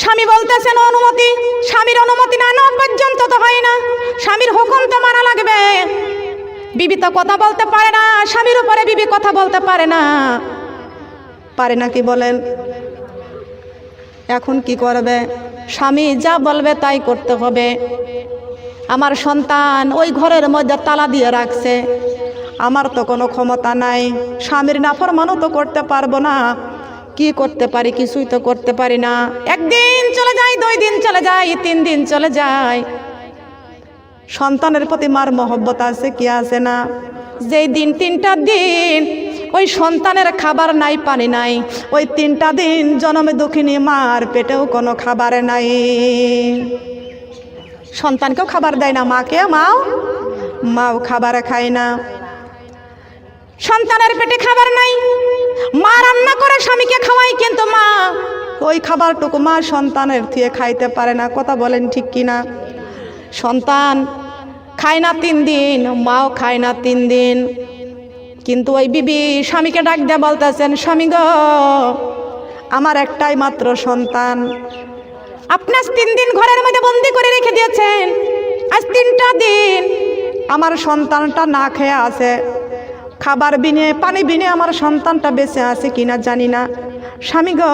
স্বামী বলতেছেন, অনুমতি। স্বামীর অনুমতি না নেওয়া পর্যন্ত তো হয় না। স্বামীর হুকুম তো মানা লাগবে। বিবি তো কথা বলতে পারে না, স্বামীর উপরে বিবি কথা বলতে পারে না। পারে না কি বলেন? এখন কি করবে? স্বামী যা বলবে তাই করতে হবে। আমার সন্তান ওই ঘরের মধ্যে তালা দিয়ে রাখছে। আমার তো কোনো ক্ষমতা নাই। স্বামীর নাফরমানও তো করতে পারব না। কি করতে পারি, কিছুই তো করতে পারি না। একদিন চলে যায়, দুই দিন চলে যায়, তিন দিন চলে যায়। সন্তানের প্রতি মার মহব্বত আছে কি আছে না? যেই দিন, তিনটা দিন ওই সন্তানের খাবার নাই, পানি নাই, ওই তিনটা দিন জনমে দুঃখিনী মার পেটেও কোনো খাবার নাই। সন্তানকেও খাবার দেয় না মাকে মাও মাও খাবার খায় না। সন্তানের পেটে খাবার নাই মা রান্না করে স্বামীকে খাওয়াই কিন্তু মা ওই খাবারটুকু মা সন্তানের থিয়ে খাইতে পারে না, কথা বলেন ঠিক কিনা? সন্তান খায় না তিন দিন, মাও খায় না তিন দিন। কিন্তু ওই বিবি স্বামীকে ডাক দিয়ে বলতেছেন, স্বামী গো, আমার একটাই মাত্র সন্তান। আপনার তিন দিন ঘরের মধ্যে বন্দি করে রেখে দিয়েছেন। আজ তিনটা দিন আমার সন্তানটা না খেয়ে আছে। খাবার বিনে, পানি বিনে আমার সন্তানটা বেঁচে আছে কিনা জানি না। স্বামী গো,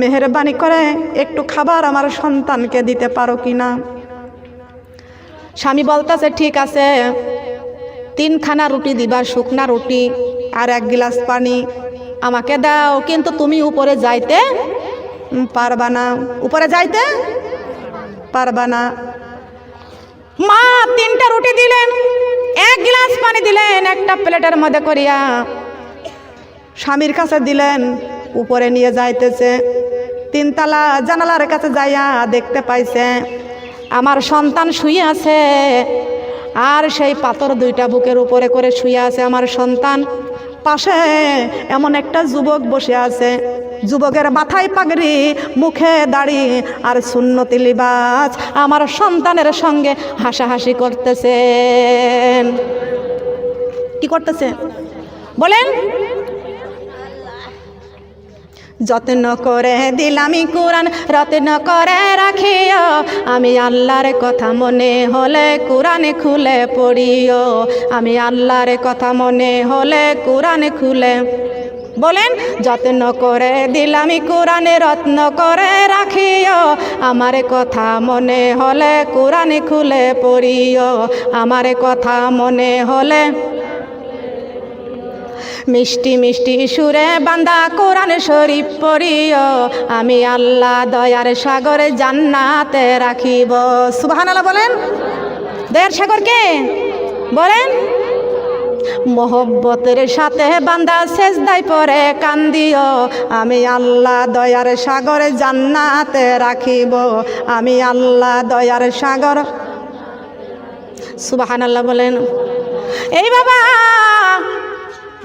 মেহরবানি করে একটু খাবার আমার সন্তানকে দিতে পারো কিনা? স্বামী বলতেছে, ঠিক আছে, তিনখানা রুটি দিবা, শুকনা রুটি আর এক গ্লাস পানি। আমাকে দাও, কিন্তু তুমি উপরে যাইতে পারবা না। উপরে যাইতে পারবা না। মা, তিনটা রুটি দিলেন। এক গ্লাস পানি দিলেন, একটা প্লেটের মধ্যে করিয়া স্বামীর কাছে দিলেন, উপরে নিয়ে যাইতেছে। তিনতলা জানালার কাছে যাইয়া দেখতে পাইছে, আমার সন্তান শুয়ে আছে, আর সেই পাথর দুইটা বুকের উপরে করে শুয়ে আছে আমার সন্তান। পাশে এমন একটা যুবক বসে আছে যুবকের মাথায় পাগড়ি, মুখে দাড়ি আর সুন্নতি লিবাস আমার সন্তানের সঙ্গে হাসাহাসি করতেছেন। কি করতেছে বলেন। যত্ন করে দিলামি কোরআন, রত্ন করে রাখিও। আমি আল্লাহর কথা মনে হলে কোরআন খুলে পড়িও। আমি আল্লাহর কথা মনে হলে কোরআন খুলে বলেন, যত্ন করে দিলামি কোরআনে, রত্ন করে রাখিও। আমার কথা মনে হলে কোরআনে খুলে পড়িও। আমার কথা মনে হলে মিষ্টি মিষ্টি সুরে বান্দা কোরআন শরীফ পড়িও। আমি আল্লাহ দয়ার সাগরে জান্নাতে রাখিব। সুবাহান বলেন। দয়ার সাগর কে? বলেন। মোহব্বতের সাথে বান্দা দায় পরে কান্দিও আমি আল্লাহ দয়ার সাগরে জান্নাতে রাখিব। আমি আল্লাহ দয়ার সাগর। সুবাহান আল্লাহ বলেন, এই বাবা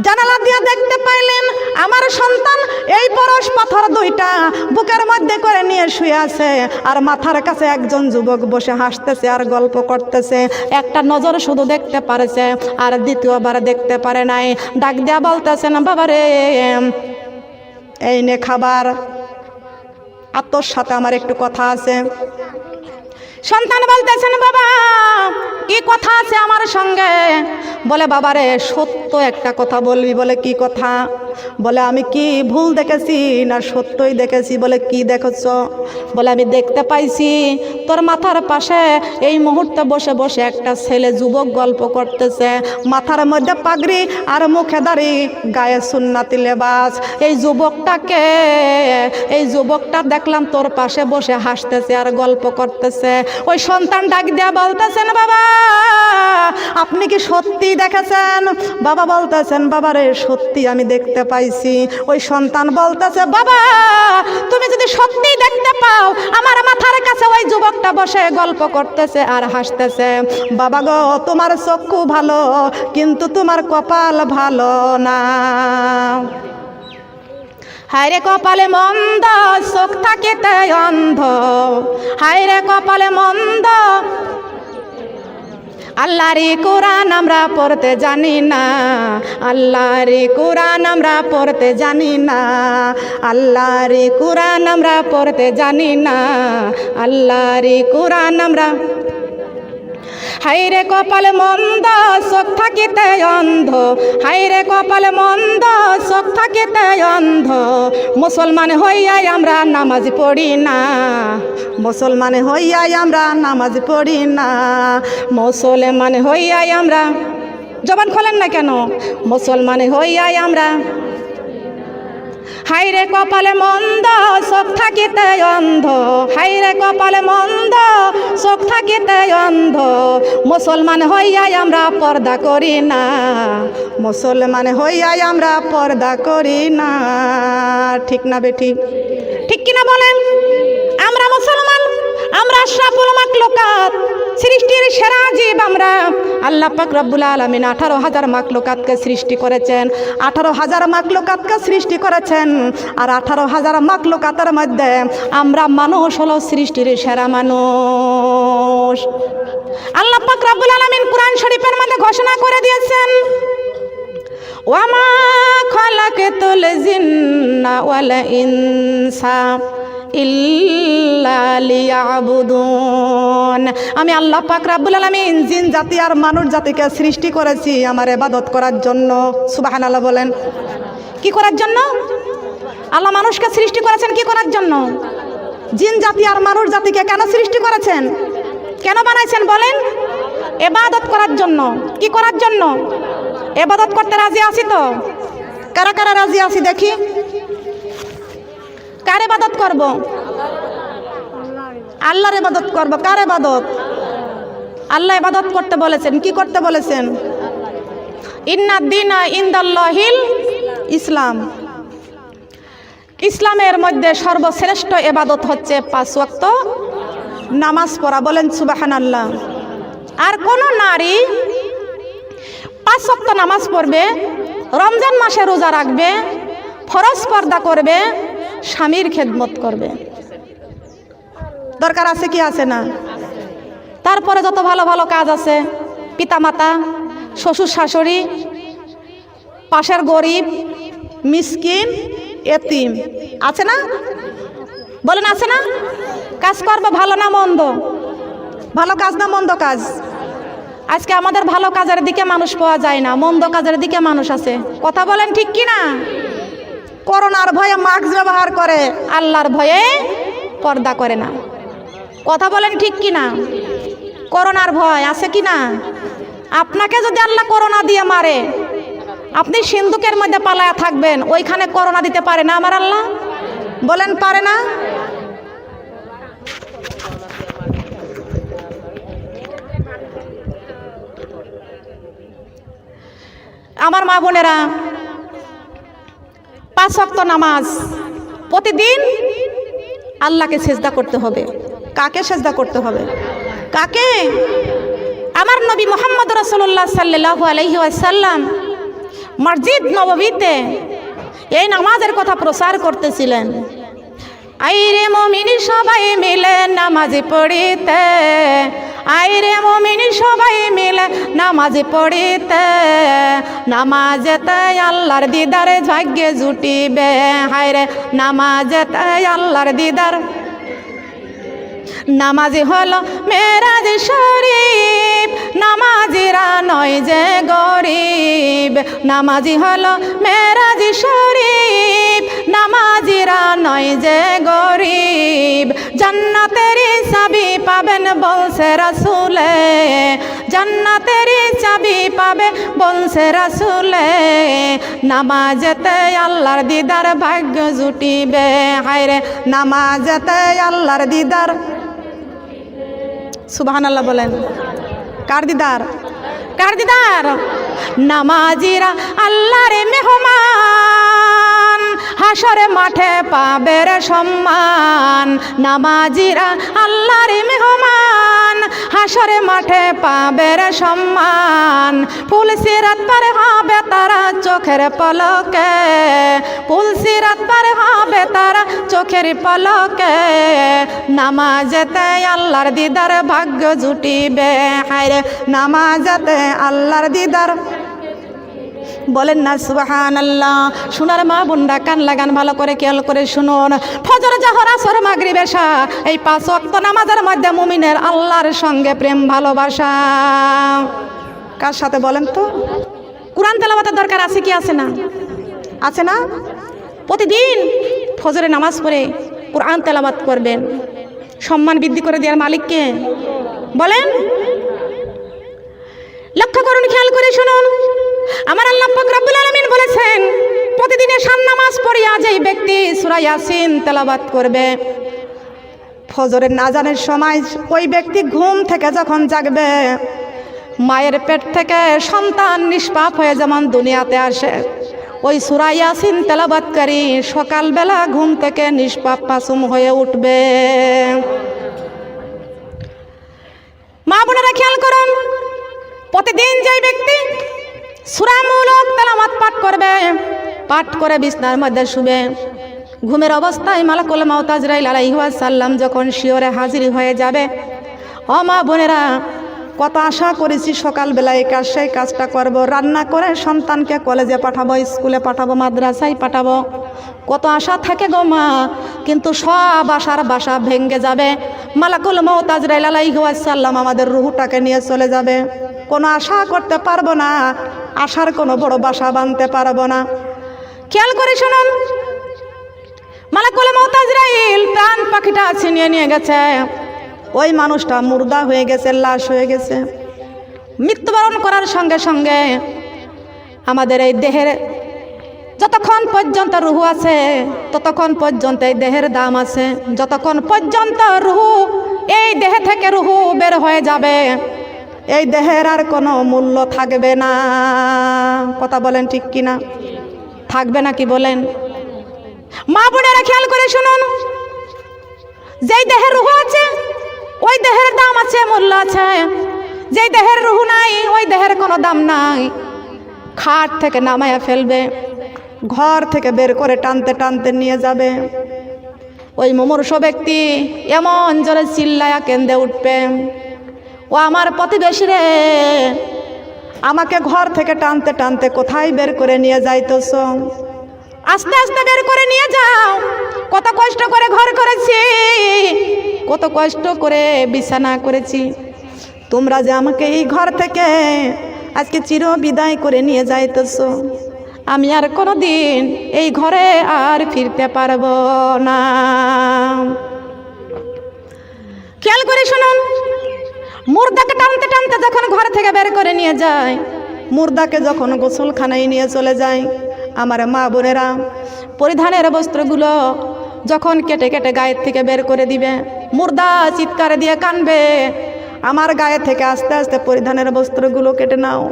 জানালা দিয়ে দেখতে পাইলেন, আমার সন্তান এই পরশ পাথর দুইটা বুকের মধ্যে করে নিয়ে শুয়ে আছে। আর মাথার কাছে একজন যুবক বসে হাসতেছে আর গল্প করতেছে। একটা নজর শুধু দেখতে পারেছে, আর দ্বিতীয়বার দেখতে পারে নাই। ডাক দেয়া বলতেছে, না বাবা রে, এই নে খাবার। আর তোর সাথে আমার একটু কথা আছে। সন্তান বলতেছেন, বাবা, কি কথা আছে আমার সঙ্গে? বলে, বাবারে, সত্য একটা কথা বলবি বলে কি কথা? বলে, আমি কি ভুল দেখেছি না সত্যই দেখেছি? বলে, কি দেখেছ? বলে, আমি দেখতে পাইছি, তোর মাথার পাশে এই মুহূর্তে বসে বসে একটা ছেলে যুবক গল্প করতেছে। মাথার মধ্যে পাগড়ি আর মুখে দাড়ি, গায়ে সুন্নাতি লেবাস। এই যুবকটাকে, এই যুবকটা দেখলাম তোর পাশে বসে হাসতেছে আর গল্প করতেছে। ওই সন্তান ডাক দেয়া বলতেছেন, বাবা, আপনি কি সত্যি দেখেছেন? বাবা বলতেছেন বাবা রে সত্যি আমি দেখতে পাইছি। ওই সন্তান বলতেছে, বাবা, তুমি যদি সত্যি দেখতে পাও, আমার মাথার কাছে ওই যুবকটা বসে গল্প করতেছে আর হাসতেছে। বাবা গো, তোমার চক্ষু ভালো, কিন্তু তোমার কপাল ভালো না। হায়রে কপালে মন্দ, চোখ থাকিতে অন্ধ। হায়রে কপালে মন্দ আল্লাহর কোরআন আমরা পড়তে জানি না, আল্লাহর কোরআন আমরা পড়তে জানি না, আল্লাহর কোরআন আমরা পড়তে জানি না, আল্লাহর কোরআন আমরা হাইরে কপাল মন্দ চোখ থাকিতে অন্ধ। হাইরে কপাল মন্দ চোখ থাকিতে অন্ধ। মুসলমান হইয়াই আমরা নামাজ পড়ি না। মুসলমান হইয়াই আমরা নামাজ পড়ি না। মুসলমান হইয়াই আমরা জবান খোলেন না কেন? মুসলমান হইয়াই আমরা হাইরে কপালে মন্দ, চোখ থাকিতে অন্ধ। হাইরে কপালে মন্দ, চোখ থাকিতে অন্ধ। মুসলমান হইয়াই আমরা পর্দা করি না। মুসলমান হইয়াই আমরা পর্দা করি না। ঠিক না বেটি? ঠিক কিনা বলেন? আমরা মুসলমান, আমরা আশরাফুল মাকলুকাত সেরা জীব আমরা। আল্লাহ পাক রব্বুল আলমিন আঠারো হাজার মাকলুকাতকে সৃষ্টি করেছেন। আঠারো হাজার মাকলুকাতকে সৃষ্টি করেছেন। আর আঠারো হাজার মাকলুকাতের মধ্যে আমরা মানুষ হলো সৃষ্টির সেরা মানুষ। আল্লাহ পাক রব্বুল আলমিন কোরআন শরীফের মধ্যে ঘোষণা করে দিয়েছেন ওয়ামা খালাকাতুল জিন্না ওয়ালা ইনসা। আমি আল্লাহ পাক রাব্বুল আলামিন জিন জাতি আর মানুষ জাতিকে সৃষ্টি করেছি, আমার এবাদত করার জন্য। সুবহানাল্লাহ বলেন। কি করার জন্য? আল্লাহ মানুষকে সৃষ্টি করেছেন কি করার জন্য? জিন জাতি আর মানুষ জাতিকে কেন সৃষ্টি করেছেন? কেন বানাইছেন বলেন? এবাদত করার জন্য। কি করার জন্য? এবাদত করতে রাজি আছি তো? কারা কারা রাজি আছি দেখি। কার এবাদত করব? আল্লাহর এবাদত করব। কার এবাদত আল্লাহ এবাদত করতে বলেছেন। কি করতে বলেছেন? ইন্না দিনা ইন্দাল্লাহিল ইসলাম। ইসলামের মধ্যে সর্বশ্রেষ্ঠ এবাদত হচ্ছে পাঁচ ওয়াক্ত নামাজ পড়া। বলেন সুবাহান আল্লাহ আর কোন নারী পাঁচ ওয়াক্ত নামাজ পড়বে, রমজান মাসে রোজা রাখবে, ফরজ পর্দা করবে স্বামীর খেদমত করবে। দরকার আছে কি আছে না? তারপরে যত ভালো ভালো কাজ আছে, পিতামাতা, শ্বশুর শাশুড়ি, পাশের গরিব, মিসকিন, এতিম, আছে না? বলেন আছে না? কাজ করব ভালো না মন্দ? ভালো কাজ না মন্দ কাজ? আজকে আমাদের ভালো কাজের দিকে মানুষ পাওয়া যায় না, মন্দ কাজের দিকে মানুষ আছে। কথা বলেন ঠিক কি না করোনার ভয়ে মাস্ক ব্যবহার করে, আল্লাহর ভয়ে পর্দা করে না। কথা বলেন ঠিক কি না করোনার ভয় আছে কি না আপনাকে যদি আল্লাহ করোনা দিয়ে মারে, আপনি সিন্ধুকের মধ্যে পালায়া থাকবেন, ওইখানে করোনা দিতে পারে না আমার আল্লাহ? বলেন পারে না? আমার মা বোনেরা পাঁচ ওয়াক্ত নামাজ। প্রতিদিন আল্লাহকে সেজদা করতে হবে। কাকে সেজদা করতে হবে? কাকে? আমার নবী মোহাম্মদ রসল্লাহ সাল্লাহ আলহি আসাল্লাম মসজিদ নববীতে এই নামাজের কথা প্রচার করতেছিলেন। আইরে মমিনি সবাই মিলে নামাজ পড়িতে আইরে মমিনি সবাই মিলে নামাজ পড়িতে। নামাজেতে আল্লাহর দিদার ভাগ্যে জুটিবে। হায়রে নামাজেতে আল্লাহর দিদার নামাজি হলো মেরাজ শরীফ নামাজিরা নয় যে গরিব। নামাজি হলো মেরাজ শরীফ নামাজিরা নয় যে গরিব। জান্নাতের চাবি পাবেন বলছে রাসুলে, জান্নাতের চাবি পাবে বলছে রাসুলে। নামাজেতে আল্লাহর দিদার ভাগ্য জুটিবে, হায়রে, নামাজেতে আল্লাহর দিদার সুবাহান আল্লাহ বলেন। কার দিদার? কার দিদার? নামাজিরা আল্লাহরে মেহমান। হাসরে মাঠে পাবে রে সম্মান। নামাজিরা আল্লাহর মেহমান। হাসরে মাঠে পাবে রে সম্মান ফুলসিরাত পারে হবে তারা চোখের পলকে। ফুলসিরাত পারে হবে তারা চোখের পলকে। নামাজেতে আল্লাহর দিদার ভাগ্য জুটিবে। হায়রে, নামাজেতে আল্লাহর দিদার বলেন না সুবাহান আল্লাহ সোনার মা বুন্ডা কান লাগান, ভালো করে খেয়াল করে শুনুন। ফজর, জাহর, আসর মাগরি বেশা এই পাঁচ অক্ত নামাজের মধ্যে মুমিনের আল্লাহর সঙ্গে প্রেম, ভালোবাসা। কার সাথে বলেন তো? কোরআন তেলাবাতের দরকার আছে কি আছে না? আছে না? প্রতিদিন ফজরে নামাজ পড়ে কোরআন তেলাবাত করবেন। সম্মান বৃদ্ধি করে দেওয়ার মালিককে বলেন। লক্ষ্য করুন, খেয়াল করে শুনুন। আমার আল্লাহ পাক রব্বুল আলামিন বলেছেন প্রতিদিনে শান নামাজ পড়িয়া যেই ব্যক্তি সূরা ইয়াসিন তেলাওয়াত করবে, ফজরের নাজানের সময় ওই ব্যক্তি ঘুম থেকে যখন জাগবে, মায়ের পেট থেকে সন্তান নিষ্পাপ হয়ে যেমন দুনিয়াতে আসে, ওই সূরা ইয়াসিন তেলাওয়াতকারী সকালবেলা ঘুম থেকে নিষ্পাপ মাসুম হয়ে উঠবে। মা বোনেরা খেয়াল করুন, প্রতিদিন যেই ব্যক্তি সুরামূলক তেলামাত পাঠ করবে। পাঠ করে বিছনার মধ্যে শুবে। ঘুমের অবস্থায় মালাকুল মাউতাজরাইল আলাইহাসাল্লাম যখন শিওরে হাজির হয়ে যাবে, ও মা বোনেরা কত আশা করেছি সকালবেলা এই কাজ, সেই কাজটা করব। রান্না করে সন্তানকে কলেজে পাঠাবো, স্কুলে পাঠাবো, মাদ্রাসায় পাঠাবো। কত আশা থাকে গো মা, কিন্তু সব আশার বাসা ভেঙ্গে যাবে। মালাকুল মৌতাজরাইল আলাইহাসাল্লাম আমাদের রুহুটাকে নিয়ে চলে যাবে। কোনো আশা করতে পারব না, আশার কোনো বড় বাসা বাঁধতে পারব না। খেয়াল করে শুনুন, মালাকুল মৌতাজরাইল প্রাণ পাখিটা ছিনিয়ে নিয়ে গেছে। ওই মানুষটা মুর্দা হয়ে গেছে, লাশ হয়ে গেছে। মৃত্যুবরণ করার সঙ্গে সঙ্গে আমাদের এই দেহের যতক্ষণ পর্যন্ত রুহু আছে, ততক্ষণ পর্যন্ত এই দেহের দাম আছে। যতক্ষণ পর্যন্ত রুহু, এই দেহে থেকে রুহু বের হয়ে যাবে, এই দেহের আর কোনো মূল্য থাকবে না। কথা বলেন ঠিক কিনা? থাকবে না কি বলেন? মা বোনেরা খেয়াল করে শুনুন, যেই দেহের রুহু আছে ওই দেহের দাম আছে, মূল্য আছে। যেই দেহের রুহু নাই, ওই দেহের কোনো দাম নাই। খাট থেকে নামায়া ফেলবে, ঘর থেকে বের করে টানতে টানতে নিয়ে যাবে। ওই মুমূর্ষ ব্যক্তি এমন জোরে চিল্লায়া কেন্দে উঠবে, ও আমার প্রতিবেশী রে, আমাকে ঘর থেকে টানতে টানতে কোথায় বের করে নিয়ে যাইতেছ? আস্তে আস্তে বের করে নিয়ে যাও কত কষ্ট করে ঘর করেছি, কত কষ্ট করে বিছানা করেছি। তোমরা যে আমাকে এই ঘর থেকে আজকে চির বিদায় করে নিয়ে যাইতেছ, আমি আর কোনো দিন এই ঘরে আর ফিরতে পারব না। খেয়াল করে শুনুন, মুর্দাকে টানতে টানতে যখন ঘর থেকে বের করে নিয়ে যায়, মুর্দাকে যখন গোসলখানায় নিয়ে চলে যায়, আমার মা বোনেরা, পরিধানের বস্ত্রগুলো যখন কেটে কেটে গায়ের থেকে বের করে দিবে, মুর্দা চিৎকার দিয়ে কানবে, আমার গায়ে থেকে আস্তে আস্তে পরিধানের বস্ত্রগুলো কেটে নাও।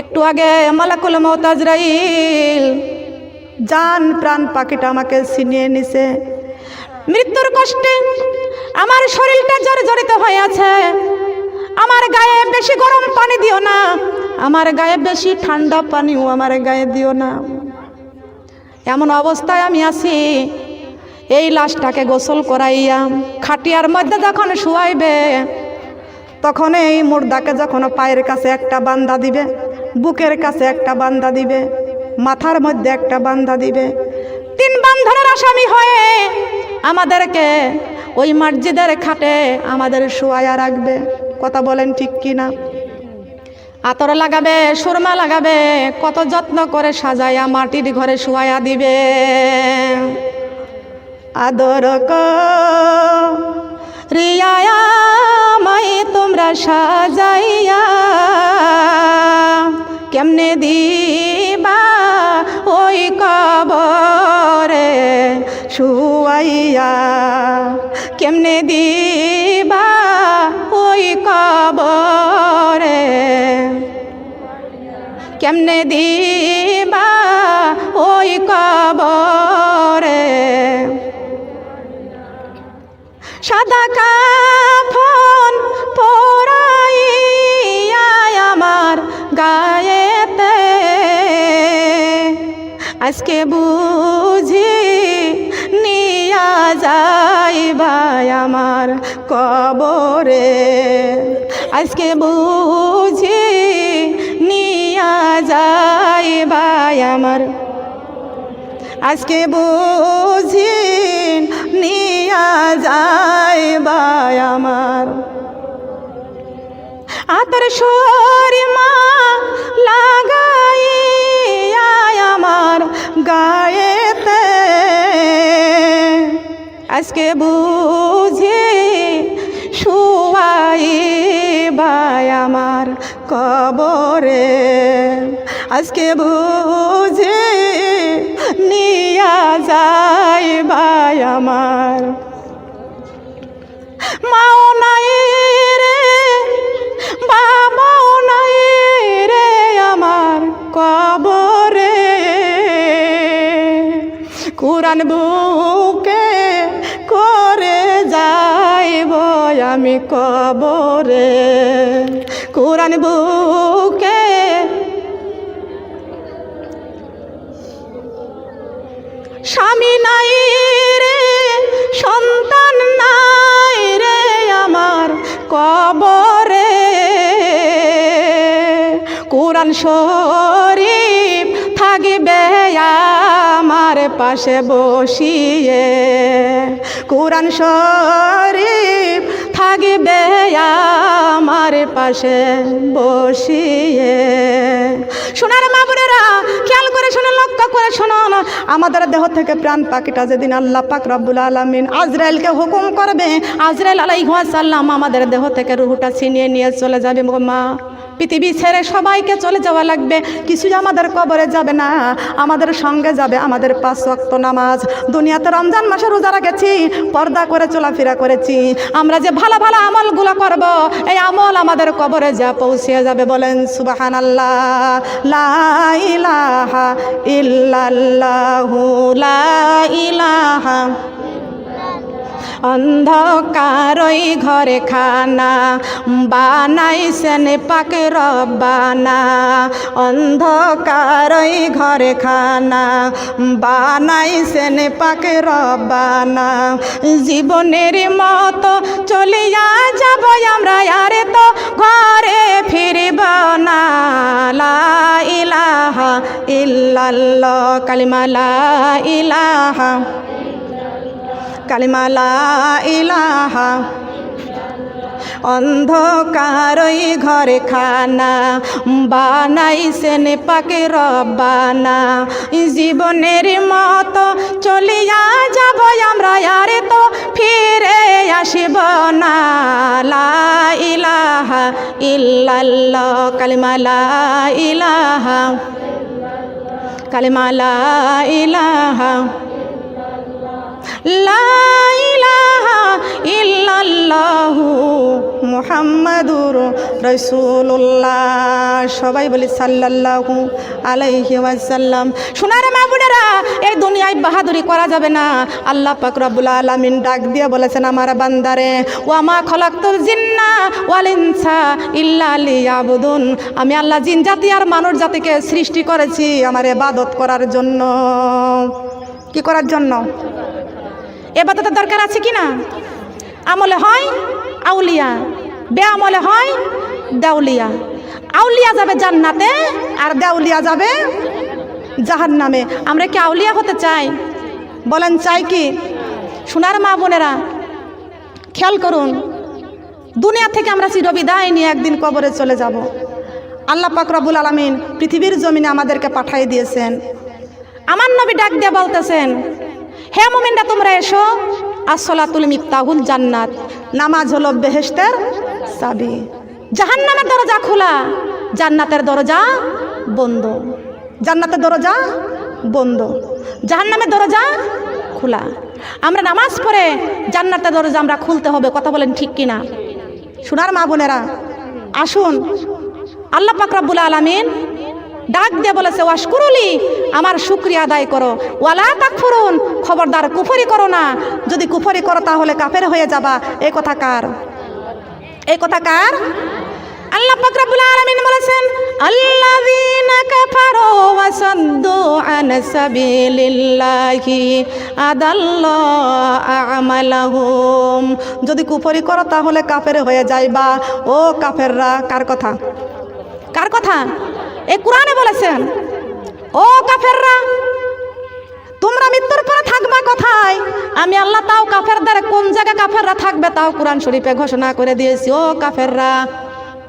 একটু আগে মালাকুল মতাজরাইল জান প্রাণ পাখিটা আমাকে ছিনিয়ে নিছে। মৃত্যুর কষ্টে আমার শরীরটা জর্জরিত হয়ে আছে আমার গায়ে বেশি গরম পানি দিও না, আমার গায়ে বেশি ঠান্ডা পানিও আমার গায়ে দিও না। এমন অবস্থায় আমি আছি এই লাশটাকে গোসল করাইয়া খাটিয়ার মধ্যে যখন শুয়াইবে, তখন এই মুর্দাকে যখন পায়ের কাছে একটা বান্দা দিবে, বুকের কাছে একটা বান্দা দিবে, মাথার মধ্যে একটা বান্দা দিবে, তিন বান্ধনের আসামি হয়ে আমাদেরকে ওই মসজিদের খাটে আমাদের শুয়াইয়া রাখবে। কথা বলেন ঠিক কি না আতর লাগাবে, সুরমা লাগাবে, কত যত্ন করে সাজাইয়া মাটির ঘরে শুয়াইয়া দিবে। আদর রিয়ায়া মাই তোমরা সাজাইয়া কেমনে দিবা ওই কবরে শুয়াইয়া? কেমনে দিবা ওই কবরে? কেমনে দিবা ওই কবরে? সাদা কাফন পরাইয়া আমার গায়েতে। আজকে বুঝি নিয়া যাই ভাই আমার কবরে। আজকে বুঝি নিয়া যাই ভাই আমার আজকে বুঝিন, নিয়া যায় ভাই আমার। আতর মা লাগাই আমার গায়েতে। আজকে বুঝি শুয়াই ভাই আমার কবরে। আজকে বুঝি নিয়া যায় ভাই আমার। মাও নাই রে, বাবাও নাই রে আমার কবরে। কোরআন বুকে করে যাইব আমি কবরে। কোরআন বুকে কোরআন শরীফ থাকবে আমার পাশে বসিয়ে। কোরআন শরীফ থাকবে আমার পাশে বসিয়ে। সোনার মা বোনেরা, খেয়াল করে শোনো, লক্ষ্য করে শোনো আমাদের দেহ থেকে প্রাণ পাখিটা যেদিন আল্লাহ পাক রব্বুল আলমিন আজরাইলকে হুকুম করবে, আজরাইল আলাইহাসাল্লাম আমাদের দেহ থেকে রুহুটা ছিনিয়ে নিয়ে চলে যাবে। মা পৃথিবী ছেড়ে সবাইকে চলে যাওয়া লাগবে। কিছুই আমাদের কবরে যাবে না। আমাদের সঙ্গে যাবে আমাদের পাঁচ ওয়াক্ত নামাজ। দুনিয়াতে রমজান মাসে রোজা রেখেছি, পর্দা করে চলাফেরা করেছি। আমরা যে ভালো ভালো আমলগুলো করব, এই আমল আমাদের কবরে যা পৌঁছে যাবে বলেন সুবাহান আল্লাহ ইলাহা ইল্লাল্লাহু লা ইলাহা অন্ধকারই ঘরে খানা বানাই বানাইছেন পাকে রব্বানা। অন্ধকারই ঘরে খানা, বানাইছেন পাকে রব্বানা। জীবনের মতো চলিয়া যাব আমরা, আরে তো ঘরে ফিরব না। ইলাহা ইল্লাল্লাহ, কালিমা লা ইলাহা কালিমালা ইলাহা। অন্ধকারই ঘরে খানা, বানাইছেন পাকে রব্বানা। জীবনের মতো চলিয়া যাব আমরা, আরে তো ফিরে আসিব না। ইলাহা ইল্লাল্লাহ, কালিমালা ইলাহা কালিমালা ইলাহা। লা ইলাহা ইল্লাল্লাহু মুহাম্মাদুর রাসূলুল্লাহ। সবাই বলি সাল্লাল্লাহু আলাইহি ওয়াসাল্লাম। সোনারে মা বোনেরা, এই দুনিয়ায় বাহাদুরি করা যাবে না। আল্লাহ পাক রব্বুল আলামিন ডাক দিয়ে বলেছেন, আমার বান্দারে, ওয়া মা খলাকতুল জিন্না ওয়াল ইনসা ইল্লা লিয়াবুদুন। আমি আল্লাহ জিন জাতি আর মানুষ জাতিকে সৃষ্টি করেছি আমার ইবাদত করার জন্য। কি করার জন্য? এবাদতের দরকার আছে কি না? আমলে হয় আউলিয়া। বে আমলে হয় দেউলিয়া। আউলিয়া যাবে জান্নাতে আর দেউলিয়া যাবে জাহান নামে আমরা কি আউলিয়া হতে চাই? বলেন, চাই কি? সোনার মা বোনেরা, খেয়াল করুন, দুনিয়া থেকে আমরা চিরবিদায় নিয়ে একদিন কবরে চলে যাব। আল্লাহ পাক রব্বুল আলমিন পৃথিবীর জমিনে আমাদেরকে পাঠিয়ে দিয়েছেন। আমার নবী ডাক দিয়ে বলতেছেন হে মোমিনরা, তোমরা এসো। আসলাতুল মিফতাহুল জান্নাত। নামাজ হলো বেহেস্তের চাবি। জাহান্নামের দরজা খোলা। জান্নাতের দরজা বন্ধ। জান্নাতের দরজা বন্ধ। জাহান্নামের দরজা খোলা। আমরা নামাজ পড়ে জান্নাতের দরজা আমরা খুলতে হবে, কথা বলেন ঠিক কিনা? শোনার মা বোনেরা, আসুন। আল্লাহ পাক রব্বুল আলামিন ডাক দিয়ে বলেছে ওয়াশকুরুলি আমার শুক্রিয়া আদায় করো। ওয়ালা তাকফুরুন, খবরদার কুফরি করো না। যদি কুফরি করো তাহলে কাফের হয়ে যাবা। এই কথা কার? এই কথা কার? আল্লাহ পাক রব্বুল আলামিন বলেছেন, আল্লাযীনা কাফারু ওয়া সাদ্দু আন সাবিলিল্লাহি আদাল্লা আমালাহুম। যদি কুফরি করো তাহলে কাফের হয়ে যাইবা। ও কাফেররা, কার কথা? কার কথা? এই কোরআনে বলেছেন, ও কাফেররা, তোমরা মৃত্যুর পরে থাকবা কোথায়? আমি আল্লাহ তাও কাফেরদের কোন জায়গায় কাফেররা থাকবে তাও কোরআন শরীফে ঘোষণা করে দিয়েছি। ও কাফেররা,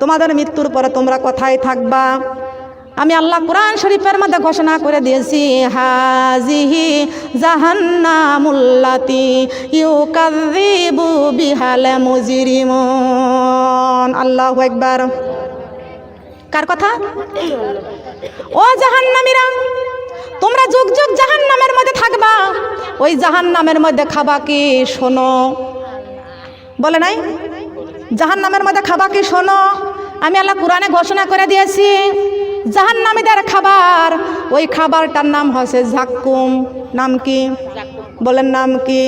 তোমাদের মৃত্যুর পরে তোমরা কোথায় থাকবা? আমি আল্লাহ কোরআন শরীফের মধ্যে ঘোষণা করে দিয়েছি হাজিহি জাহান্নামুল্লাতি ইউকাযযিবু বিহাল মুজরিমুন। আল্লাহু একবার কার কথা? ও জাহান্নামীরা, তোমরা যুগ যুগ জাহান নামের মধ্যে থাকবা। ওই জাহান্নামের মধ্যে খাবা কি শোনো? বলে নাই? জাহান নামের মধ্যে খাবা কি শোনো? আমি আল্লাহ কোরআনে ঘোষণা করে দিয়েছি, জাহান্নামীদের খাবার, ওই খাবারটার নাম হচ্ছে ঝাক্কুম নাম কি? বলেন নাম কি?